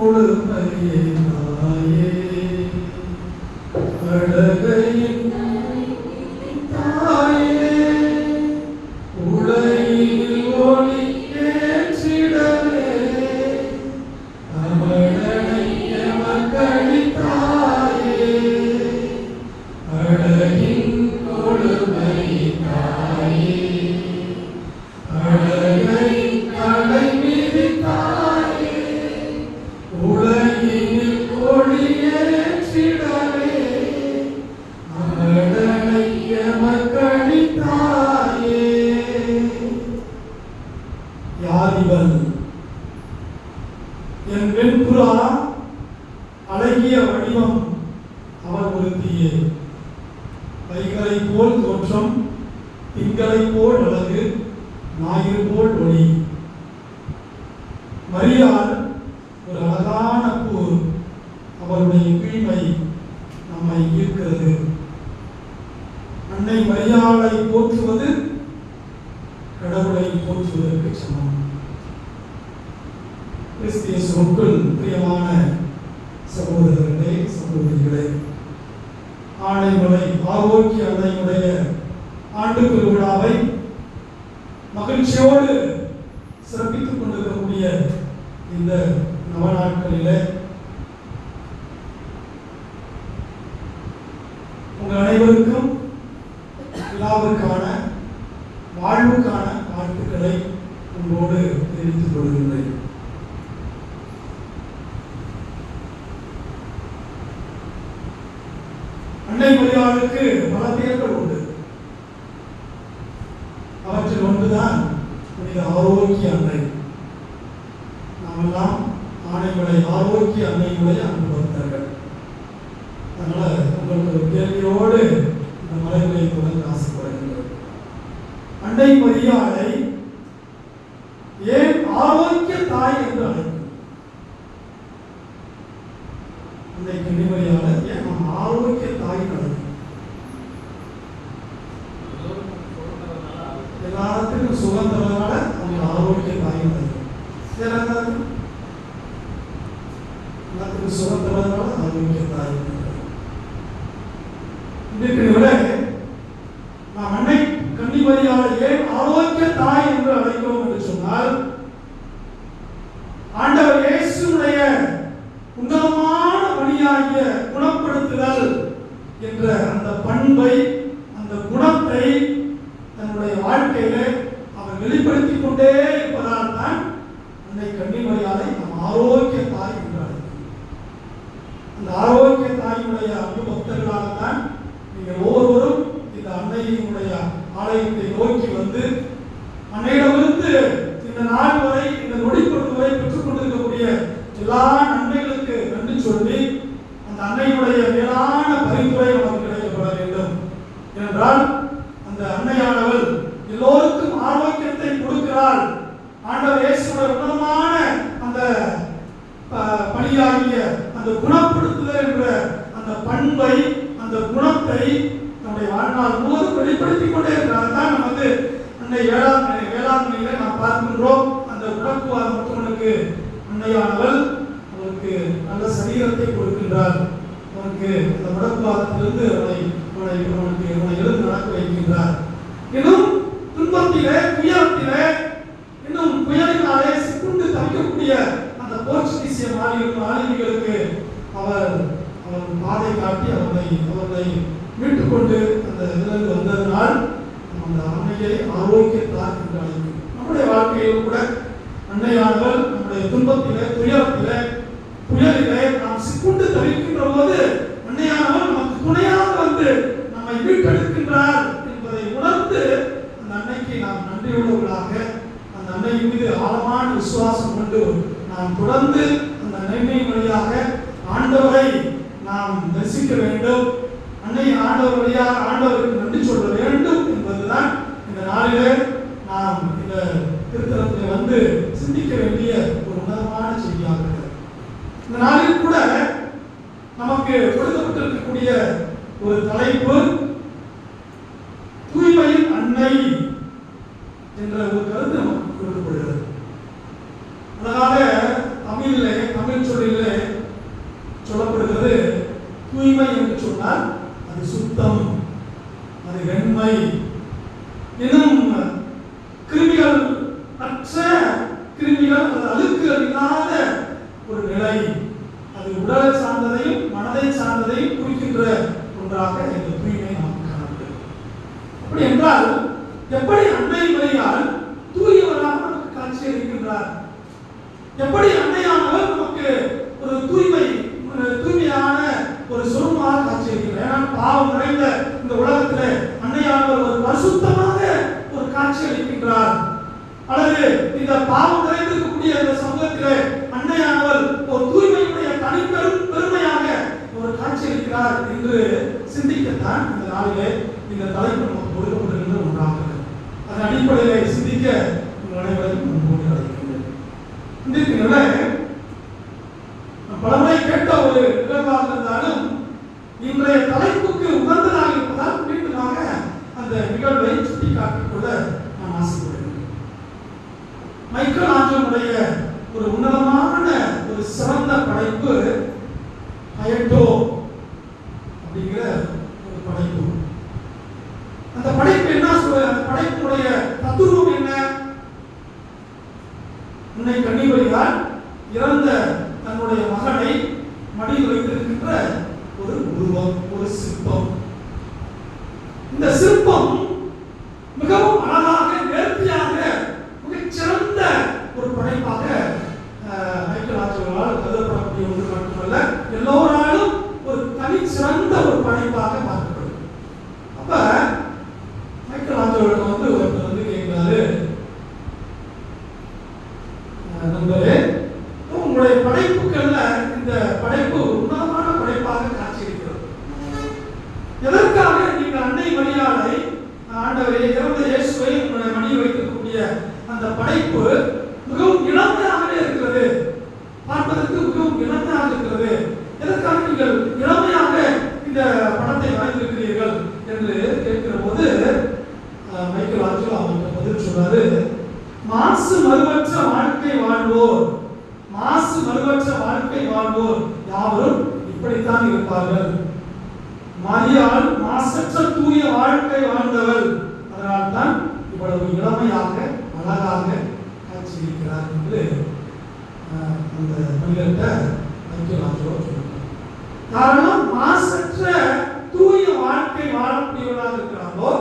Purana அன்னை மரியாளை போற்றுவது கடவுளை போற்றுவதற்கு சமம். கிறிஸ்திய சொற்கள் பிரியமான சகோதரர்களே சகோதரிகளே ஆணைமலை ஆரோக்கிய அன்னையுடைய ஆண்டு பெருவிழாவை மகிழ்ச்சியோடு சிறப்பித்துக் கொண்டிருக்கக்கூடிய இந்த நவநாட்களிலே உங்கள் அனைவருக்கும் விழாவிற்கான வாழ்வுக்கான வாழ்த்துக்களை உங்களோடு தெரிவித்துக் கொள்கின்றேன். அன்னை மரியாளுக்கு பல பெயர்கள் உண்டு அவற்றில் ஒன்றுதான் புனித ஆரோக்கிய அன்னை நாமெல்லாம் ஆணைகளை ஆரோக்கிய அன்னையுடைய அன்பு பக்தர்கள் அதனால உங்களுக்கு ஒரு கேள்வியோடு இந்த மலைகளை தொடர்ந்து ஆசைப்படுகின்றோம் அன்னை மரியாதை ஏன் ஆரோக்கிய தாய் என்று அழைக்கும் அன்னை கன்னிமரியாதை ஏன் நம்ம ஆரோக்கிய தாய் அழைக்கும் எல்லாத்துக்கும் சுகம் தரதுனால அவங்க ஆரோக்கிய தாய் அழைக்கும் எல்லாத்துக்கும் எல்லாத்துக்கும் சுகம் தரதுனால ஆரோக்கிய தாய் அழைக்கும் இன்றைக்கு விட நாம் அன்னை கன்னிமரியாதை ஏன் ஆரோக்கிய தாய் என்று அழைக்கிறோம் என்று சொன்னால் ஆண்டவர் இயேசுடைய உன்னதமான பணியாகிய குணப்படுத்துதல் என்ற அந்த பண்பை அந்த குணத்தை தன்னுடைய வாழ்க்கையிலே அவர் வெளிப்படுத்திக் கொண்டே இருப்பதால் தான் அன்னை கன்னிமரியாதை நம் ஆரோக்கிய தாய் என்று அழைக்கிறோம் அந்த ஆரோக்கிய தாயினுடைய அன்பு பக்தர்களாகத்தான் நீங்கள் ஒவ்வொருவரும் இந்த அன்னையினுடைய ஆலயத்தை நோக்கி வந்து அன்னையிடமிருந்து இந்த நாள் வரை இந்த நொடிப்பொழுது வரை பெற்றுக் கொண்டிருக்கக்கூடிய எல்லா நன்மைகளுக்கு நன்றி சொல்லி அந்த அன்னையுடைய மேலான பரிந்துரை நமக்கு கிடைக்கப்பட வேண்டும். என்றால் அந்த அன்னையானவள் எல்லோருக்கும் ஆரோக்கியத்தை கொடுக்கிறாள். ஆண்டவர் இயேசுடைய உன்னதமான அந்த பணியாகிய அந்த குணப்படுத்துதல் என்ற அந்த பண்பை அந்த குணத்தை நம்முடைய வாழ்நாள் முழுவதும் வெளிப்படுத்திக் கொண்டே இருக்கிறார். தான் நம்ம வந்து அன்னை வேளாண்மை வேளாண்மையில நாம் பார்க்கின்றோம். அந்த குணக்குவார் மற்றவனுக்கு அன்னையானவள் நல்ல சரீரத்தை கொடுக்கின்றார். அவனுக்கு அந்த முடக்குவாதத்திலிருந்து அவனை அவனை அவனுக்கு அவனை எழுந்து நடக்க வைக்கின்றார். இன்னும் துன்பத்திலே துயரத்திலே இன்னும் புயலினாலே சிக்குண்டு தவிக்கக்கூடிய அந்த போர்ச்சுகீசிய மாநில மாணவிகளுக்கு அவர் அவர் பாதை காட்டி அவனை அவர்களை மீட்டுக் கொண்டு அந்த இதிலிருந்து வந்ததனால் அந்த அன்னையை ஆரோக்கியத்தார் என்று அழைக்கும் நம்முடைய வாழ்க்கையில் கூட அன்னையானவள் நம்முடைய துன்பத்திலே துயரத்தில் புயலிலே நாம் சிக்குண்டு தவிக்கின்ற போது அன்னையானவள் நமக்கு துணையாக வந்து நம்மை மீட்டெடுக்கின்றார் என்பதை உணர்ந்து அந்த அன்னைக்கு நாம் நன்றியுள்ளவர்களாக அந்த அன்னையின் மீது ஆழமான விசுவாசம் கொண்டு நாம் தொடர்ந்து அந்த நன்மை வழியாக ஆண்டவரை நாம் தரிசிக்க வேண்டும். அன்னை ஆண்டவர் வழியாக ஆண்டவருக்கு நன்றி சொல்ல வேண்டும் என்பதுதான் இந்த நாளிலே நாம் இந்த திருத்தலத்தில் வந்து சிந்திக்க வேண்டிய ஒரு உணர்வான செய்தியாக இருக்கிறது. இந்த நாளில் கூட நமக்கு கொடுக்கப்பட்டிருக்கக்கூடிய ஒரு தலைப்பு தூய்மையின் அன்னை என்ற ஒரு கருத்து நமக்கு கொடுக்கப்படுகிறது. அதனால தமிழிலே தமிழ் சொல்லிலே சொல்லப்படுகிறது தூய்மை என்று சொன்னால் அது சுத்தம் அது வெண்மை. எப்படி நிற்கின்றன தன்னுடைய மகளை மடியில் வைத்திருக்கின்ற ஒரு உருவம் ஒரு சிற்பம். இந்த சிற்பம் மிகவும் ஆகையால் மாசற்ற தூய வாழ்க்கை வாழ்ந்தவர் அதனால் தான் இவ்வளவு இளமையாக அழகாக காட்சியிருக்கிறார் என்று அந்த மனிதர்கிட்ட வைக்கலாஜோ காரணம் மாசற்ற தூய வாழ்க்கை வாழக்கூடியவர்களாக இருக்கிறாரோ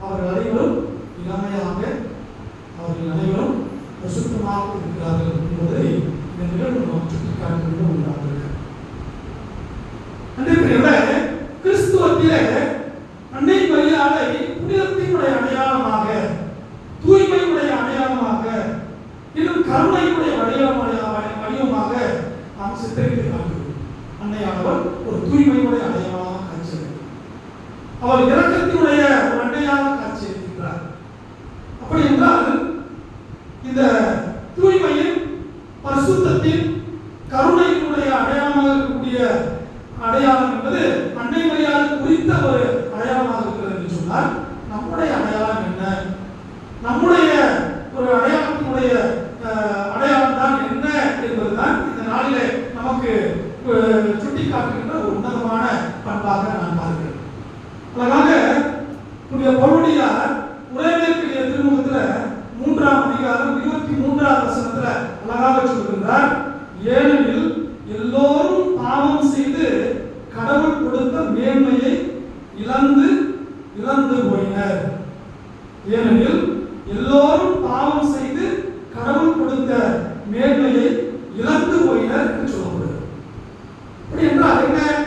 அவர்கள் அனைவரும் இளமையாக அவர்கள் அனைவரும் பிரசுத்தமாக இருக்கிறார்கள் என்பதை இந்த நிகழ்வு நோக்கி காட்டுகிறது உள்ளார்கள் உலகத்திலே நம்முடைய ஒரு அடையாளத்தினுடைய அடையாளம் தான் என்ன என்பதுதான் இந்த நாளிலே நமக்கு சுட்டி காட்டுகின்ற ஒரு உன்னதமான பண்பாக நான் பார்க்கிறேன். அதனால புனித பொருளியார் உரைநெருக்கிய திருமுகத்துல மூன்றாம் அதிகாரம் இருபத்தி மூன்றாம் வசனத்துல அழகாக சொல்கின்றார் ஏனெனில் எல்லோரும் பாவம் செய்து கடவுள் கொடுத்த மேன்மையை இழந்து இழந்து போயினர். ஏனெனில் எல்லோரும் பாவம் செய்து கடவுள் கொடுத்த மேன்மையை இழந்து போயினர் என்று சொல்லப்படுகிறது. என்றால் என்ன?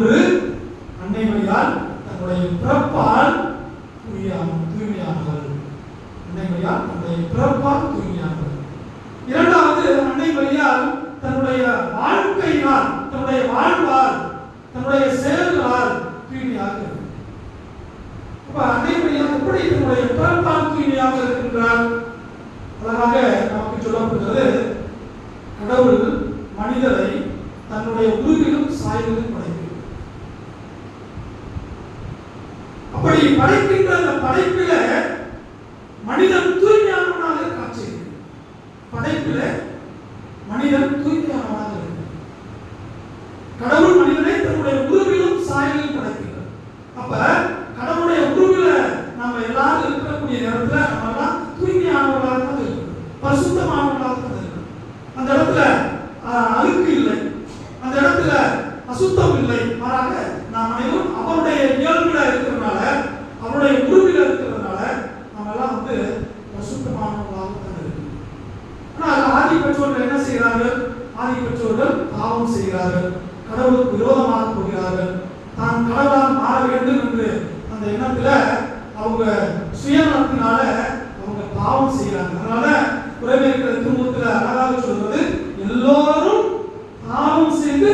ஒன்று அன்னை மொழியால் தன்னுடைய பிறப்பால் தூய்மையான தூய்மையானவள். அன்னை மொழியால் தன்னுடைய பிறப்பால் தூய்மையானவர்கள் இரண்டாவது அன்னை மொழியால் தன்னுடைய வாழ்க்கையினால் தன்னுடைய வாழ்வால் தன்னுடைய செயல்களால் தூய்மையாக அப்ப அன்னை மொழியால் எப்படி தன்னுடைய பிறப்பால் தூய்மையாக இருக்கின்றார் அழகாக நமக்கு சொல்லப்படுகிறது கடவுள் மனிதரை தன்னுடைய உருவிலும் சாயலிலும் படைத்தார். அப்படி படைக்கின்ற அந்த படைப்பில மனிதன் தூய்மையானவனாக காட்சி படைப்பில மனிதன் தூய்மையானவனாக இருக்கிறான். கடவுள் மனிதனை தன்னுடைய உருவிலும் சாயலிலும் படைக்கிறார் அப்ப கடவுளுடைய உருவில நம்ம எல்லாரும் இருக்கக்கூடிய நேரத்துல நம்ம எல்லாம் தூய்மையானவர்களாக தான் இருக்கணும் பரிசுத்தமானவர்களாக தான் இருக்கணும் அந்த இடத்துல ஆஹ், அழுக்கு இல்லை அந்த இடத்துல அசுத்தம் இல்லை மாறாக நாம் அனைவரும் அவருடைய இயல்புல இருக்கிறதுனால அவருடைய உருவில இருக்கிறதுனால நம்ம எல்லாம் வந்து பரிசுத்தமானவர்களாக தான் இருக்கணும் ஆனால் ஆதி பெற்றோர்கள் என்ன செய்கிறார்கள் ஆதி பெற்றோர்கள் பாவம் செய்கிறார்கள் கடவுளுக்கு விரோதமாக போகிறார்கள் தான் கடவுளால் மாற வேண்டும் என்று அந்த எண்ணத்துல அவங்க சுயநலத்தினால அவங்க பாவம் செய்கிறாங்க அதனால குறைவேற்கிற திருமுகத்தில் அழகாக சொல்வது எல்லோரும் பாவம் செய்து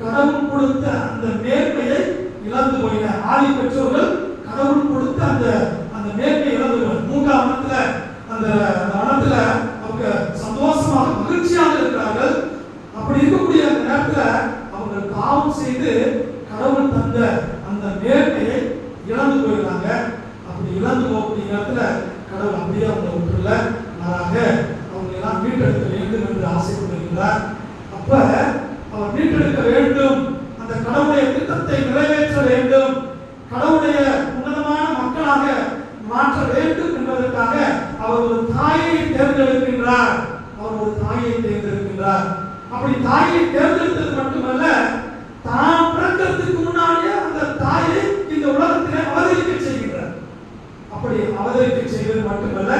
கடவுள் கொடுத்த அந்த மேன்மையை இழந்து போயின ஆதி பெற்றோர்கள் கடவுள் கொடுத்த அந்த அந்த மேன்மையை இழந்து போயின மூன்றாம் வனத்துல அந்த அவங்க சந்தோஷமாக மகிழ்ச்சியாக இருக்கிறார்கள். அப்படி இருக்கக்கூடிய அந்த நேரத்துல அவங்க பாவம் செய்து கடவுள் தந்த அந்த நேர்மையை இழந்து போயிடுறாங்க. அப்படி இழந்து போகக்கூடிய நேரத்துல கடவுள் அப்படியே அவங்க விட்டுல மாறாக அவங்க எல்லாம் மீட்டெடுக்க வேண்டும் என்று ஆசைப்படுகிறார் அப்ப அவர் மீட்டெடுக்க வேண்டும். அந்த கடவுளுடைய திட்டத்தை நிறைவேற்ற வேண்டும். கடவுளுடைய உன்னதமான மக்களாக மாற்ற வேண்டும் என்பதற்காக அவர் ஒரு தாயை தேர்ந்தெடுக்கின்றார். அவர் ஒரு தாயை தேர்ந்தெடுக்கின்றார். அப்படி தாயை தேர்ந்தெடுத்தது மட்டுமல்ல தான் பிறக்கிறதுக்கு முன்னாடியே அந்த தாயை இந்த உலகத்திலே அவதரிக்க செய்கின்றார். அப்படி அவதரிக்க செய்வது மட்டுமல்ல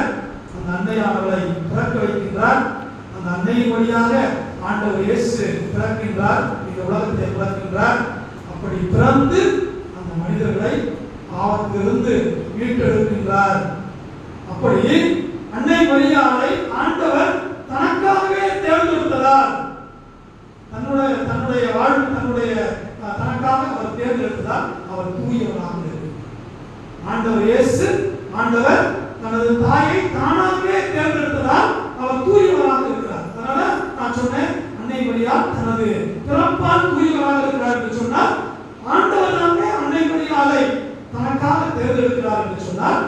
அந்த அன்னையானவளை பிறக்க வைக்கின்றார். அந்த அன்னையின் வழியாக ஆண்டவர் இயேசு பிறக்கின்றார் இந்த உலகத்தை பிறக்கின்றார். அப்படி பிறந்து அந்த மனிதர்களை பாவத்திலிருந்து மீட்டெடுக்கின்றார். அப்படி அன்னை மரியாதை ஆண்டவர் தனக்காகவே தேர்ந்தெடுத்ததால் தன்னுடைய தன்னுடைய வாழ்வு தன்னுடைய தனக்காக அவர் தேர்ந்தெடுத்ததால் அவர் தூயவராக ஆண்டவர் இயேசு ஆண்டவர் தனது தாயை தானாகவே தேர்ந்தெடுத்ததால் அவர் தூயவராக இருக்கிறார். அதனால நான் சொன்னேன் அன்னை மரியா தனது பிறப்பால் தூயவராக இருக்கிறார் என்று சொன்னால் ஆண்டவர் தானே அன்னை மரியாதை தனக்காக தேர்ந்தெடுக்கிறார் என்று சொன்னால்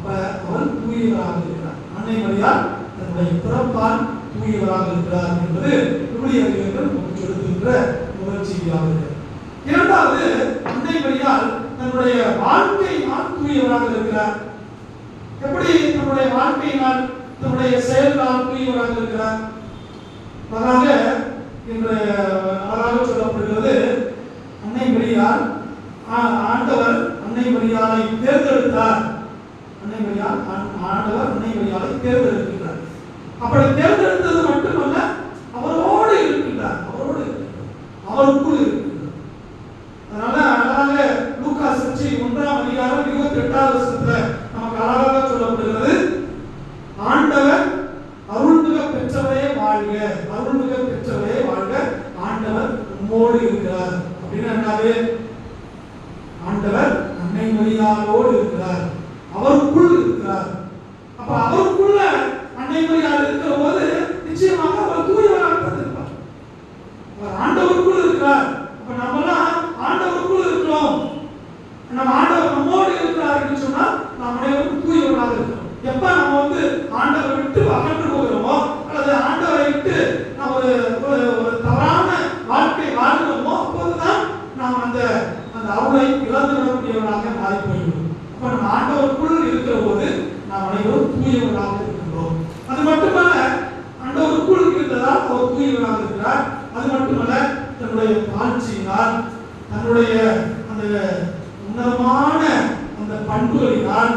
அப்ப அவர் தூயவராக இருக்கிறார் அன்னை தன்னுடைய பிறப்பால் தூயவராக இருக்கிறார் என்பது விவிலியர்கள் நமக்கு சொல்லுகின்ற முதல் செய்தியாக இருக்கிறது. இரண்டாவது அன்னை மரியாள் தன்னுடைய வாழ்க்கையினால் தூயவராக இருக்கிறார். எப்படி தன்னுடைய வாழ்க்கையினால் தன்னுடைய செயல்களால் தூயவராக இருக்கிறார்? அழகாக இன்று அழகாக சொல்லப்படுகிறது அன்னை மரியாள் ஆண்டவர் அன்னை மரியாதை தேர்ந்தெடுத்தார். அன்னை வழியால் ஆண்டவர் அன்னை வழியாலை தேர்ந்தெடுக்கின்றார். அப்படி தேர்ந்தெடுத்தது மட்டுமல்ல அவரோடு இருக்கின்றார். அவரோடு இருக்கின்றார். அவருக்குள் இருக்கின்றார். அதனால அழகாக லூக்கா வச்சு ஒன்றாம் அதிகாரம் இருபத்தி எட்டாவது வருஷத்துல நமக்கு அழகாக சொல்லப்படுகிறது ஆண்டவர் அருள்மிக பெற்றவரே வாழ்க அருள்மிக பெற்றவரே வாழ்க ஆண்டவர் உம்மோடு இருக்கிறார் அப்படின்னு என்னது ஆண்டவர் அன்னை மரியாதோடு இருக்கிறார் அவருக்குள் இருக்கிறார் அப்ப அவருக்குள்ள அன்னை மரியாதை இருக்கிற போது நிச்சயமாக அவர் தூயவராக இருப்பார் அவர் ஆண்டவருக்குள் இருக்கிறார் அப்ப நம்மலாம் ஆண்டவருக்குள் இருக்கிறோம் நம்ம ஆண்டவர் நம்மோடு இருக்கிறார் என்று சொன்னால் நாம் அனைவரும் தூயவர்களாக இருக்கிறோம் எப்ப நம்ம வந்து ஆண்டவரை விட்டு அகன்று போகிறோமோ அல்லது ஆண்டவரை விட்டு நாம் ஒரு ஒரு ஒரு தவறான வாழ்க்கை வாழ்கிறோமோ அப்போதுதான் நாம் அந்த அந்த அருளை இழந்து விடக்கூடியவர்களாக மாறி போய்விடும் அப்ப நம்ம ஆண்டவருக்குள் இருக்கிற போது நாம் அனைவரும் தூயவர்களாக இருக்கின்றோம் அது மட்டுமல்ல ஆண்டவருக்குள் இருந்ததால் அவர் தூயவராக இருக்கிறார் அது மட்டுமல்ல தன்னுடைய தாழ்ச்சி ஆட்சியினால் தன்னுடைய அந்த உன்னதமான அந்த பண்புகளினால்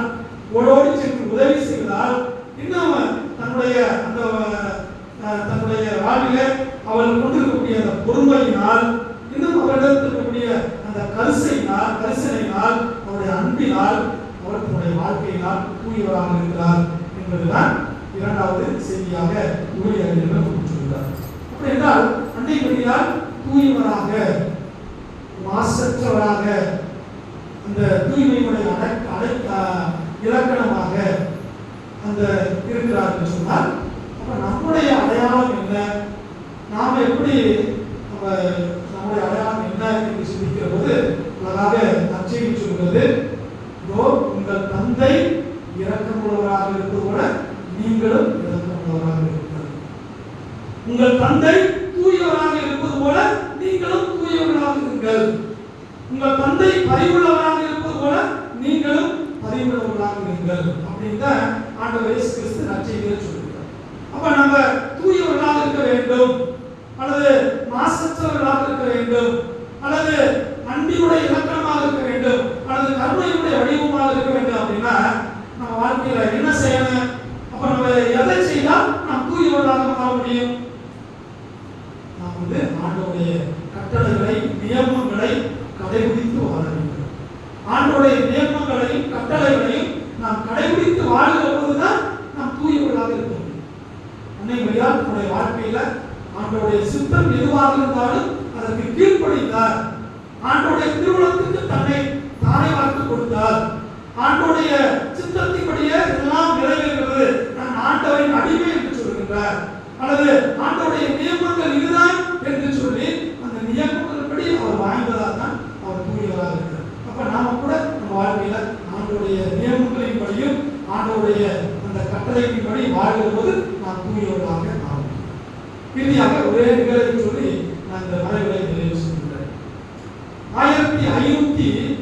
ஓடோடி சென்று உதவி செய்வதால் இன்னும் தன்னுடைய அந்த தன்னுடைய வாழ்விலே அவள் கொண்டிருக்கக்கூடிய அந்த பொறுமையினால் இன்னும் அவரிடத்தில் இருக்கக்கூடிய அந்த கரிசையினால் கரிசனையினால் அவருடைய அன்பினால் அவர் தன்னுடைய வாழ்க்கையினால் தூயவராக இருக்கிறார் என்பதுதான் இரண்டாவது செய்தியாக ஊழியர்கள் கூற்றுகிறார் அப்படி என்றால் அன்னை மரியாள் தூயவராக மாசற்றவராக அந்த தூய்மையுடைய அடக்க அடக்க இலக்கணமாக அந்த இருக்கிறார் என்று சொன்னால் அப்ப நம்முடைய அடையாளம் என்ன நாம எப்படி நம்ம நம்முடைய அடையாளம் என்ன என்று சிந்திக்கிற போது அழகாக நச்செய்தி சொல்கிறது இதோ உங்கள் தந்தை இறக்கமுள்ளவராக இருப்பது போல நீங்களும் இறக்கமுள்ளவராக இருக்கிறார் உங்கள் தந்தை தூயவராக இருப்பது போல நீங்களும் தூயவர்களாக இருங்கள். உங்கள் தந்தை பரிவுள்ளவராக இருப்பது போல நீங்களும் பரிவுள்ளவர்களாக இருங்கள். அப்படின்னு தான் ஆண்டவர் இயேசு கிறிஸ்து நற்செய்தியில சொல்கிறார் அப்ப நம்ம 그 ஆண்டோடைய திருமணத்துக்கு தன்னை தானே வார்த்து கொடுத்தார். ஆண்டோடைய சித்தத்தின்படியே எல்லாம் நிறைவேறுகிறது. நான் ஆண்டவரின் அடிமை என்று சொல்கின்றார். அல்லது ஆண்டோடைய நியமங்கள் இதுதான் என்று சொல்லி அந்த நியமங்களின்படி அவர் வாய்ந்ததாக தான் அவர் கூறியவராக இருக்கிறார். அப்ப நாம கூட நம்ம வாழ்க்கையில ஆண்டோடைய நியமங்களின்படியும் ஆண்டோடைய அந்த கட்டளையின்படி வாழ்கிற போது நாம் தூயவர்களாக ஆகும் இறுதியாக ஒரே நிகழ்ச்சி சொல்லி நான் இந்த மறைவிலை deveriam ter